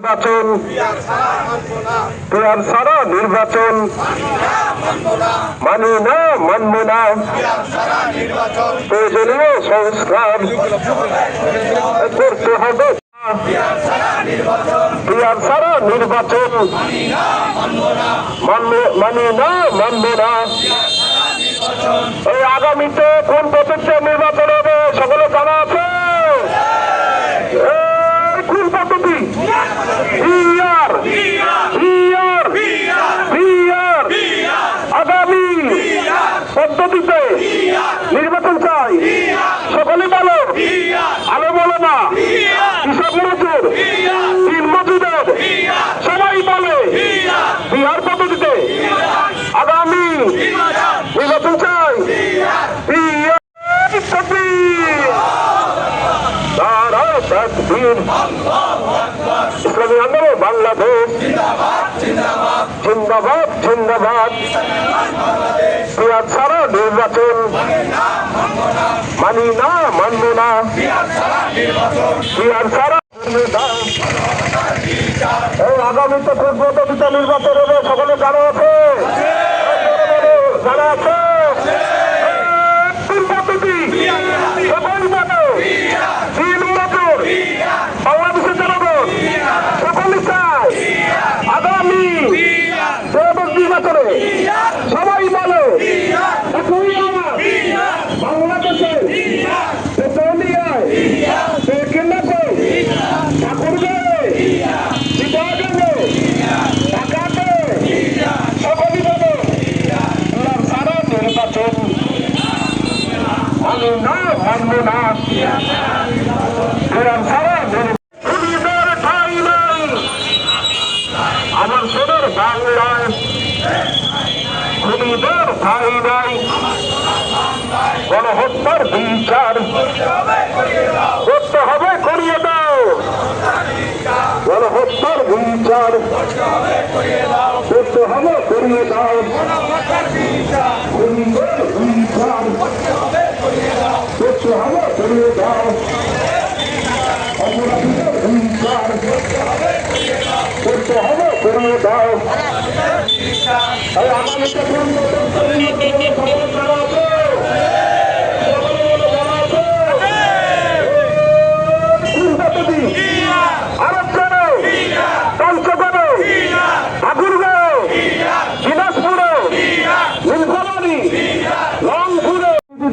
নির্বাচন। পেয়ার সারা নির্বাচন। মানি না, মানব না। প্রয়োজনীয় সংস্কার করতে হবে। পেয়ার সারা নির্বাচন। মানি না, মানব না। এই আগামীতে কোন পদ্ধতিতে নির্বাচন হবে, সকলে জানা আছে এই কোন পদ্ধতি বিআর বিআর বিআর আগামী পদ্ধতিতে নির্বাচন চাই সকলে বলো আলো বলো না কৃষক মজুর তিন সবাই বলে বিহার পদ্ধতিতে আগামী নির্বাচন চাই আন্দোলন বাংলাদেশ জিন্দাবাদ ছাড়া নির্বাচন মানি না, মানব না পেঁয়াজ ছাড়া। এই আগামীতে কোন নির্বাচন হবে সকলে জানা আছে জানা আছে কোন পদ্ধতি সবাই জানো তিন বছর বাংলাদেশের জনগণ সকলে চায় আগামী ত্রয়োদশ নির্বাচনে সবাই বলে একই আওয়াজ বাংলাদেশে পেট্রোলিয়ায় কেন্দ্রে ঠাকুরগাঁয়ে চিটাগাঙ্গে ঢাকাতে সকলই বলে সারা নির্বাচন মানব না মানব না এরম সারা খুনিদের ঠাই নাই আমার সোনার বাংলায়, খুনিদের ঠাই নাই গণহত্যার বিচার করতে হবে, করিয়ে দাও। গণহত্যার বিচার করতে হবে, করিয়ে দাও। খুনিদের বিচার করতে হবে, করিয়ে দাও অপরাধীদের বিচার করতে হবে করিয়ে দাও আর আমাদেরকে কোন পদ্ধতিতে খবর জানাব কোন পদ্ধতি আরবগড়ে পঞ্চগড়ে ঠাকুরগাঁও দিনাজপুরে নীলফামারী রংপুরে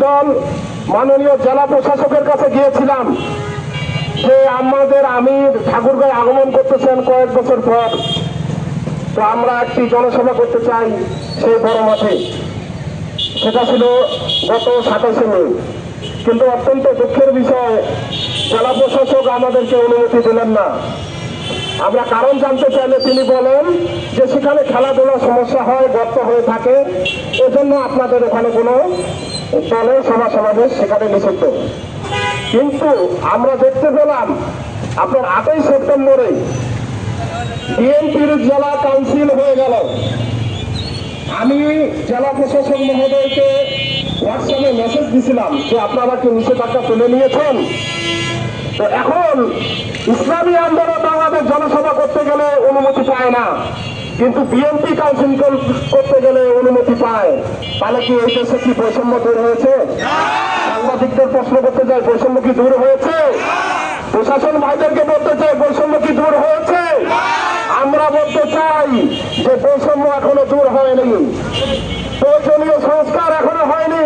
দল মাননীয় জেলা প্রশাসকের কাছে গিয়েছিলাম যে আমাদের আমির ঠাকুরগাঁয় আগমন করতেছেন কয়েক বছর পর। তো আমরা একটি জনসভা করতে চাই সেই বড় মাঠে। সেটা ছিল গত সাতাশে মে। কিন্তু অত্যন্ত দুঃখের বিষয়, জেলা প্রশাসক আমাদেরকে অনুমতি দিলেন না। আমরা কারণ জানতে চাইলে তিনি বলেন যে সেখানে খেলাধুলার সমস্যা হয়, গর্ত হয়ে থাকে। এজন্য আপনাদের ওখানে কোনো দলের সভা সমাবেশ সেখানে নিষিদ্ধ। কিন্তু আমরা দেখতে পেলাম, আপনার আটই সেপ্টেম্বরে বিএনপির জেলা কাউন্সিল হয়ে গেল। আমি জেলা প্রশাসক মহোদয়কে হোয়াটসঅ্যাপে মেসেজ দিছিলাম যে আপনারা কি নিষেধাজ্ঞা তুলে নিয়েছেন? তো এখন ইসলামী আন্দোলন বাংলাদেশ জনসভা করতে গেলে অনুমতি পায় না। কিন্তু বিএনপি কাউন্সিল করতে গেলে অনুমতি পায়। তাহলে কি এই দেশে কি বৈষম্য দূর হয়েছে? সাংবাদিকদের প্রশ্ন করতে যায় বৈষম্য কি দূর হয়েছে? প্রশাসন ভাইদেরকে বলতে চাই, বৈষম্য কি দূর হয়েছে? আমরা বলতে চাই যে বৈষম্য এখনও দূর হয়নি। প্রয়োজনীয় সংস্কার এখনও হয়নি।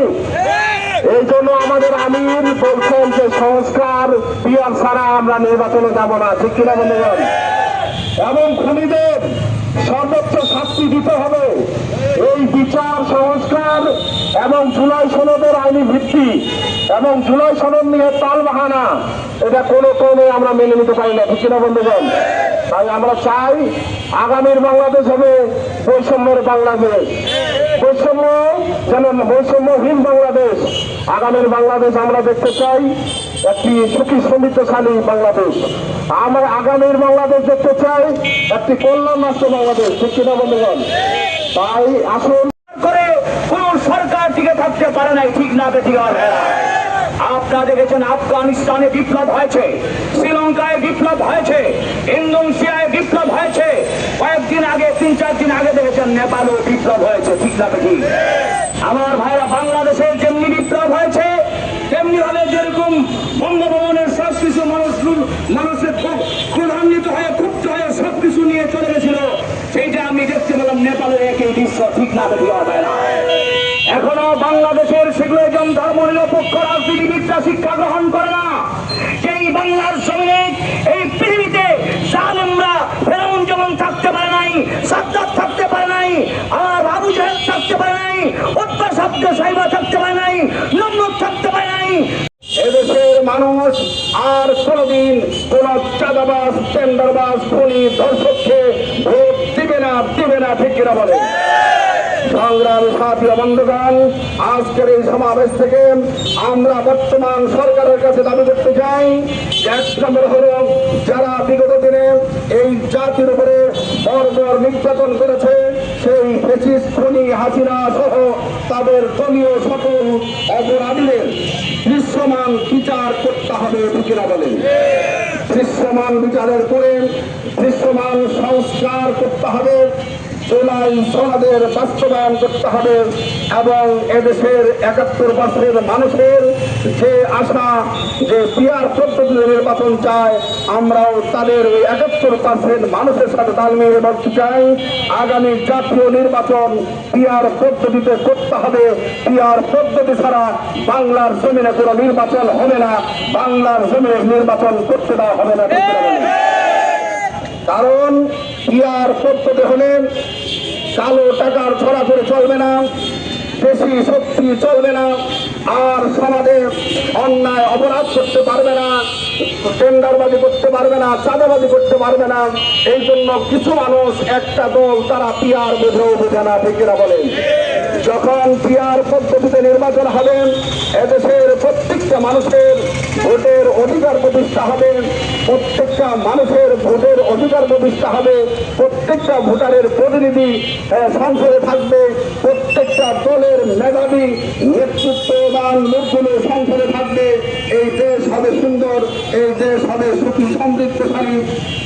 এই জন্য আমাদের আমির বলছেন যে সংস্কার পিয়ার ছাড়া আমরা নির্বাচনে যাব না। ঠিক কিনা বন্ধুগণ? এবং খুনিদের সর্বোচ্চ শাস্তি দিতে হবে। এই বিচার, সংস্কার এবং জুলাই সনদের আইনি ভিত্তি এবং জুলাই সনদ নিয়ে তাল বাহানা, এটা কোনো ক্রমে আমরা মেনে নিতে পারি না, ঠিক কিনা বন্ধুগণ? তাই আমরা চাই আগামীর বাংলাদেশ হবে বৈষম্যের বাংলাদেশ। বৈষম্য যেন বৈষম্যহীন বাংলাদেশ, আগামীর বাংলাদেশ আমরা দেখতে চাই। একটি সুখী সমৃদ্ধশালী বাংলাদেশ। আমরা আগামীর বাংলাদেশ দেখতে চাই, একটি কল্যাণ রাষ্ট্র বাংলাদেশ, ঠিক কিনা বন্ধুগণ? তাই আসুন। করে কোন সরকার টিকে থাকতে পারে নাই, ঠিক না বেঠিক আপনারা দেখেছেন আফগানিস্তানে বিপ্লব হয়েছে, শ্রীলঙ্কায় বিপ্লব হয়েছে, ইন্দোনেশিয়ায় বিপ্লব হয়েছে। কয়েকদিন আগে, তিন চার দিন আগে দেখেছেন নেপালও বিপ্লব হয়েছে, ঠিক না আমার ভাইরা, বাংলাদেশের যেমনি বিপ্লব হয়েছে তেমনি ভাবে যেরকম বঙ্গভবনের সব কিছু মানুষ মানুষের ক্রোধান্বিত হয়ে, ক্ষুব্ধ হয়ে সব কিছু নিয়ে চলে গেছিল। সেইটা আমি দেখতে পেলাম নেপালের একই দৃশ্য ঠিক না এখনও বাংলাদেশের সেগুলোজন ধর্ম নিরপেক্ষ রাজনীতিবিদরা শিক্ষা গ্রহণ করে না। সেই বাংলার জমিনে এই পৃথিবীতে জালেমরা ফেরাউন যেমন থাকতে পারে নাই সাদ্দাত থাকতে পারে নাই, আর আবু জাহেদ থাকতে পারে নাই উত্তর শব্দ সাইবা থাকতে পারে নাই নমরুদ থাকতে পারে নাই এদেশের মানুষ আর কোনদিন কোন চাঁদাবাজ, টেন্ডারবাজ, খুনি দর্শককে ভোট দিবে না দিবে না, ঠিক কিনা বলে? সংগ্রাম বন্ধুগণ, আজকের এই সমাবেশ থেকে আমরা বর্তমান সরকারের কাছে দাবি করতে চাই, এক নম্বর হল যারা বিগত দিনে এই জাতির উপরে বর্বর নির্যাতন করেছে সেই ফেসিস শনি হাসিনা সহ তাদের দলীয় সকল অপরাধীদের দৃশ্যমান বিচার করতে হবে ঠিকিনা বলেন? দৃশ্যমান বিচারের করে দৃশ্যমান সংস্কার করতে হবে জুলাই সনদের বাস্তবায়ন করতে হবে এবং এদেশের একাত্তর বছরের মানুষের যে আশা, যে পিয়ার পদ্ধতিতে নির্বাচন চায়, আমরাও তাদের ওই একাত্তর পার্সেন্ট মানুষের সাথে তাল মিলিয়ে বলতে চাই, আগামী জাতীয় নির্বাচন পিয়ার পদ্ধতিতে করতে হবে পিয়ার পদ্ধতি ছাড়া বাংলার জমিনে কোনো নির্বাচন হবে না, বাংলার জমিনে নির্বাচন করতে দেওয়া হবে না। কারণ ইয়ার পদ্ধতি হলে কালো টাকার ছড়াছড়ি চলবে না, বেশি শক্তি চলবে না, আর সমাজে অন্যায় অপরাধ করতে পারবে না, টেন্ডারবাজি করতে পারবে না, চাঁদাবাজি করতে পারবে না। এই জন্য কিছু মানুষ একটা দল তারা পিয়ার বুঝেও বুঝে না, ঠিক কিনা বলেন? যখন পিয়ার পদ্ধতিতে নির্বাচন হবে, এদেশের প্রত্যেকটা মানুষের ভোটের অধিকার প্রতিষ্ঠা হবে। প্রত্যেকটা মানুষের ভোটের অধিকার প্রতিষ্ঠা হবে। প্রত্যেকটা ভোটারের প্রতিনিধি সংসদে থাকবে। প্রত্যেকটা দলের মেধাবী, নেতৃত্ববান লোকগুলো সংসদে থাকবে। এই দেশ হবে সুন্দর, এই দেশ হবে সুখী, সমৃদ্ধশালী।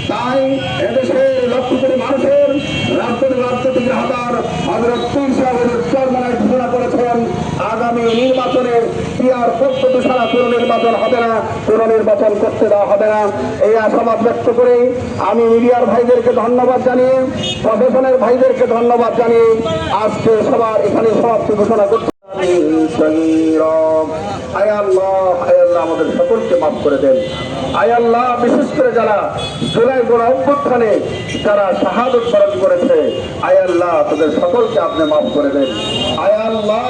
তাই এদেশের লক্ষ কোটি মানুষের রাজনৈতিক রাজনৈতিক হাতার হজরত সাহেবের চরমানায় ঘোষণা করেছেন আগামী নির্বাচনে পিয়ার পদ্ধতি ছাড়া কোনো নির্বাচন হবে না, কোনো নির্বাচন করতে দেওয়া হবে না। এই আশাবাদ ব্যক্ত করে আমি মিডিয়ার ভাইদেরকে ধন্যবাদ জানিয়ে, প্রশাসনের ভাইদেরকে ধন্যবাদ জানিয়ে আজকে সবার এখানে সমাপ্তি ঘোষণা করতে আয় আল্লাহ আয় আল্লাহ, আমাদের সকলকে মাফ করে দেন। আয় বিশেষ করে যারা জুলাই গোড় অভ্যুত্থানে যারা শাহাদত বরণ করেছে আয় তাদের সকলকে আপনি মাফ করে দেন। আয় আল্লাহ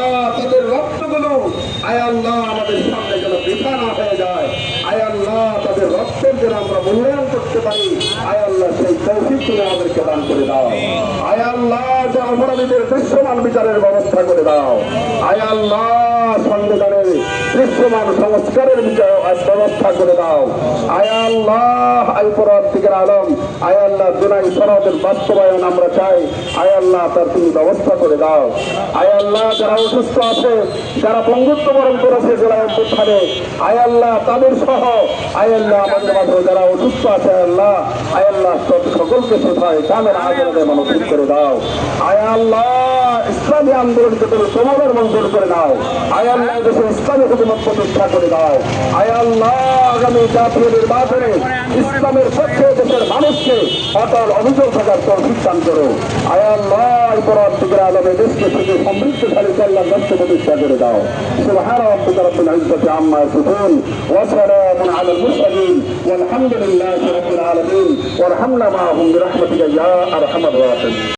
রক্তগুলো আয় আল্লাহ, আমাদের সামনে যেন বৃথা না হয়ে যায়। আয় আল্লাহ, তাদের রক্তের যেন আমরা মূল্যায়ন করতে পারি। আয় আল্লাহ, সেই তৌফিক তুমি আমাদেরকে দান করে দাও। আয় আল্লাহ যে অপরাধীদের দৃশ্যমান বিচারের ব্যবস্থা করে দাও। আয় আল্লাহ সংবিধানের দৃশ্যমান সংস্কারের ব্যবস্থা করে দাও। আয় আল্লাহ আই আলম। আয় আল্লাহ জুনাই বাস্তবায়ন আমরা চাই। আয় আল্লাহ, তার তুমি ব্যবস্থা করে দাও। আয় আল্লাহ, যারা অসুস্থ আছে, যারা পঙ্গুত্ব বরণ করেছে জেলায় অভ্যুত্থানে, আয় আল্লাহ, তাদের সহ। আয় আল্লাহ, আমাদের মাঝে যারা অসুস্থ আছে, আয় আল্লাহ আয় আল্লাহ, সব- সকলকে কোথায় কামের আগে মানুষ করে দাও। আয় আল্লাহ ইসলামী আন্দোলনকে তুমি তোমাদের মঞ্জুর করে দাও আয় আল্লাহ দেশে ইসলামী হুকুমত প্রতিষ্ঠা করে দাও আয় আল্লাহ আগামী জাতীয় নির্বাচনে ইসলামের পক্ষে দেশের মানুষকে অটল অভিযোগ থাকার তৌফিক দান করো আয় আল্লাহ এই পরবর্তীকার আলমে দেশকে থেকে সমৃদ্ধশালী কল্যাণ রাষ্ট্র প্রতিষ্ঠা করে দাও سبحان ربك رب العزة عما يصفون وسلام على المرسلين والحمد لله رب العالمين وارحمنا معهم برحمتك يا أرحم الراحمين